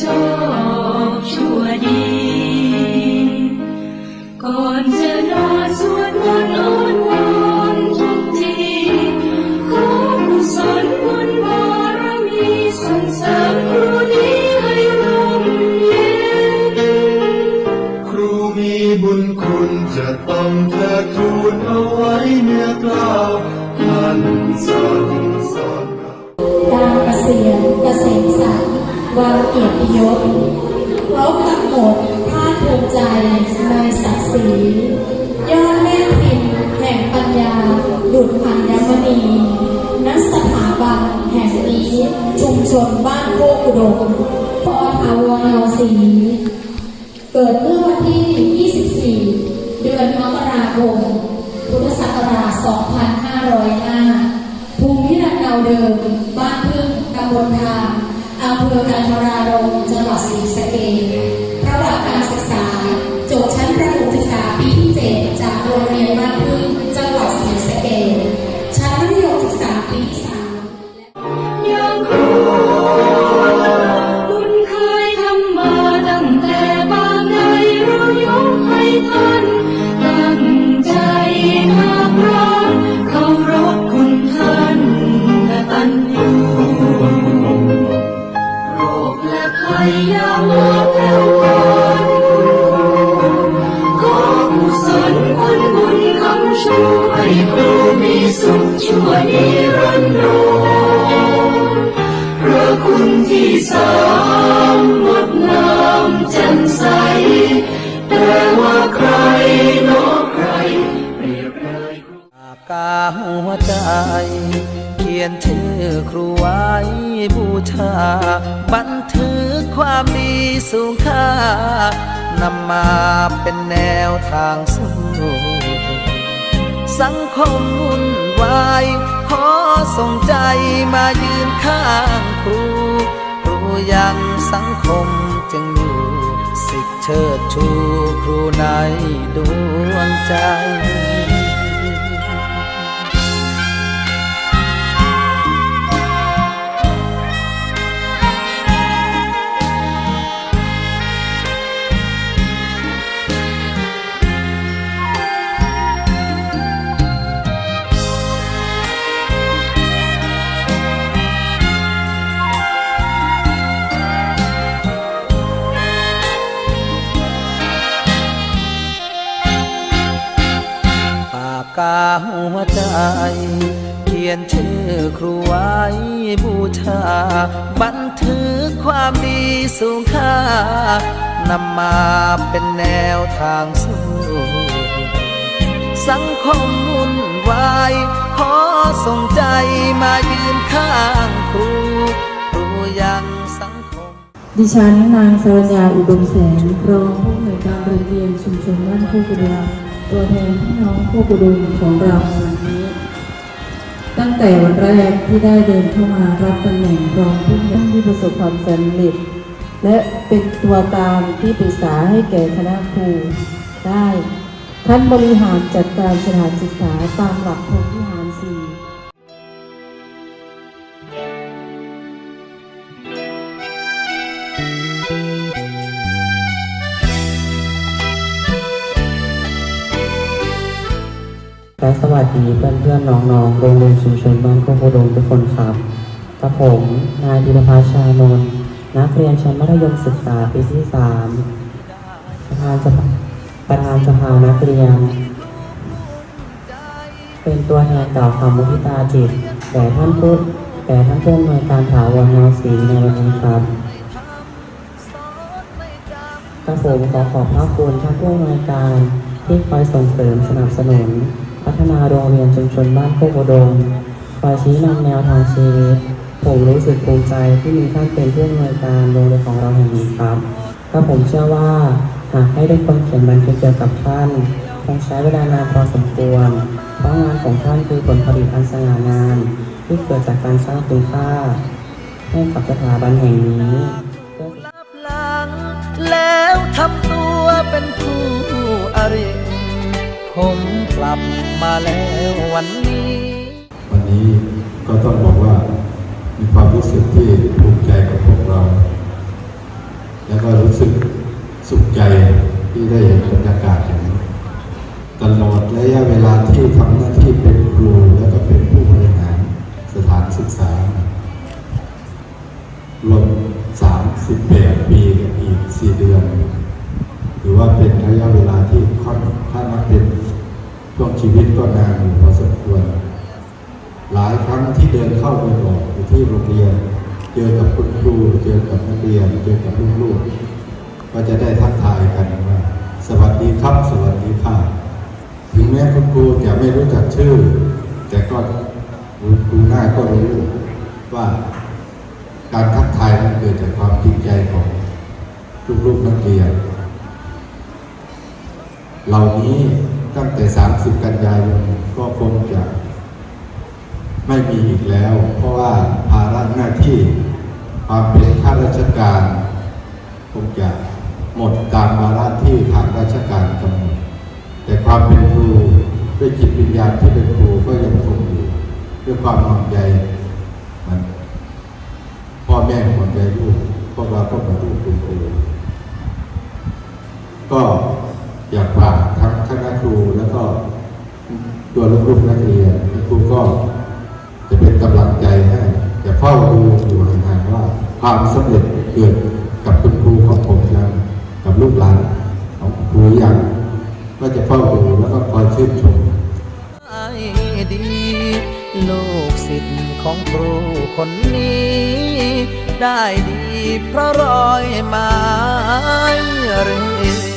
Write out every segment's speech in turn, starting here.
ชอบชั่วดี ก่อนจะนอนสวดมนต์อ้อนวอนทุกทีขอกุศลบุญบารมีส่งเสริมครูนี้ให้ร่มเย็น ครูมีบุญคุณจะต้องเทิดทูนเอาไว้เนื้อกล้าวท่านสั่งสอนเราดาวเกษียณเกษมสันต์ วางเกียรติยศพร้อมกับหมดภาคภูมิใจในศักดิ์ศรียอดแม่พิมพ์แห่งปัญญาดุจอัญมณีณสถาบันแห่งนี้ชุมชนบ้านโคกอุดมปอทาวรเฮาศรีเกิดเมื่อวันที่ 24 เดือนมกราคม พุทธศักราช 2505 ภูมิลำเนาเดิม บ้านพึ่งตำบลทา ภอกันทรารมจังหวัดศรีสะเกษ ชูให้ครูมีสุขชั่วนิรันดรพระคุณที่สามงดงามแจ่มใส แต่ว่าใครเนอใครเปรียบเลยครูปากาหัวใจ เขียนชื่อครูไว้บูชาบันามดีสูงค่านำมาเป็นแนวทางสู้สังคมวุ่นวายขอส่งใจมายืนข้างครูครูยังสังคมจึงอยู่สิทธิเชิดชูครูในดวงใจ ชา บันทึกความดีสูงค่านำมาเป็นแนวทางสู้ สังคมวุ่นวายขอส่งใจมายืนข้างครูครูยังสังคม ดิฉันนางสรัญญาอุดมแสงรองผู้อำนวยการโรงเรียนชุมชนบ้านโคกุดาตัวแทนพี่น้องโคกุดุมของเราในวันนี้ ตั้งแต่วันแรกที่ได้เดินเข้ามารับตำแหน่งรองผู้อำนที่ประสบความสำเร็จ และเป็นตัวกลางที่ปรึกษาให้แก่คณะครูได้ ท่านบริหารจัดการสถานศึกษาตามหลักพรหมวิหารสี่ และสวัสดีเพื่อนๆน้องๆโรงเรียนชุมชนบ้านโคกโพดมทุกคนครับกับผม นายธีรพัชชานนท์นักเรียนชั้นมัธยมศึกษาปีที่สามประธานสภาประธานสภานักเรียน เป็นตัวแทนกล่าวคำมุทิตาจิตแด่ท่านผู้แด่ท่านผู้อำนวยการถาวรเงาศรีในวันนี้ครับกระผมขอขอบพระคุณท่านผู้อำนวยการที่คอยส่งเสริมสนับสนุน พัฒนาโรงเรียนชุมชนบ้านโคกอุดมคอยชี้นำแนวทางชีวิต ผมรู้สึกภูมิใจที่มีท่านเป็นผู้อำนวยการโรงเรียนของเราแห่งนี้ครับก็ผมเชื่อว่าหากให้ทุกคนเขียนบันทึกเกี่ยวกับท่านคงใช้เวลานานพอสมควร เพราะงานของท่านคือผลผลิตอันสง่างามที่เกิดจากการสร้างคุณค่า ให้กับสถาบันแห่งนี้ลับหลังแล้วทำ ผมกลับมาแล้ววันนี้ วันนี้ก็ต้องบอกว่ามีความรู้สึกที่ภูมิใจกับพวกเรา แล้วก็รู้สึกสุขใจที่ได้เห็นบรรยากาศอย่างนี้ตลอดระยะเวลาที่ทำหน้าที่เป็นครูแล้วก็เป็นผู้บริหารสถานศึกษา รวม 38 ปีกับอีก 4 เดือนถือว่าเป็นระยะเวลาที่ค่อนถ้านับเป็น ช่วงชีวิตก็นานอยู่พอสมควร หลายครั้งที่เดินเข้าเดินออกอยู่ที่โรงเรียน เจอกับคุณครู เจอกับนักเรียน เจอกับลูกๆ ก็จะได้ทักทายกันว่า สวัสดีครับ สวัสดีค่ะ ถึงแม้คุณครูจะไม่รู้จักชื่อ แต่ก็ดูหน้าก็รู้ว่าการทักทายนั้นเกิดจากความจริงใจของลูกๆนักเรียน เหล่านี้ ตั้งแต่ 30 กันยายนก็คงจะไม่มีอีกแล้ว เพราะว่าภาระหน้าที่ความเป็นข้าราชการคงจะหมดตามวาระที่ทางราชการกำหนดแต่ความเป็นครูด้วยจิตวิญญาณที่เป็นครูก็ยังคงอยู่ด้วยความห่วงใยมันพ่อแม่ห่วงใยลูกพวกเราก็มาดูคุณครูก็อยากฝากทั้งคณะครูแล้วก็ตัวลูกๆนักเรียนครูก็ จะเป็นกำลังใจให้จะเฝ้าดูอยู่ห่างๆว่าความสำเร็จเกิดกับคุณครูของผมยังกับลูกหลานของครูยังก็จะเฝ้าดูแล้วก็คอยชื่นชมดีลูกศิษย์ของครูคนนี้ ได้ดีเพราะรอยไม้เรือ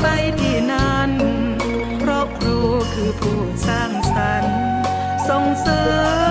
ไปที่นั้น เพราะครูคือผู้สร้างสรรค์ส่งเสริม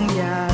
Yeah.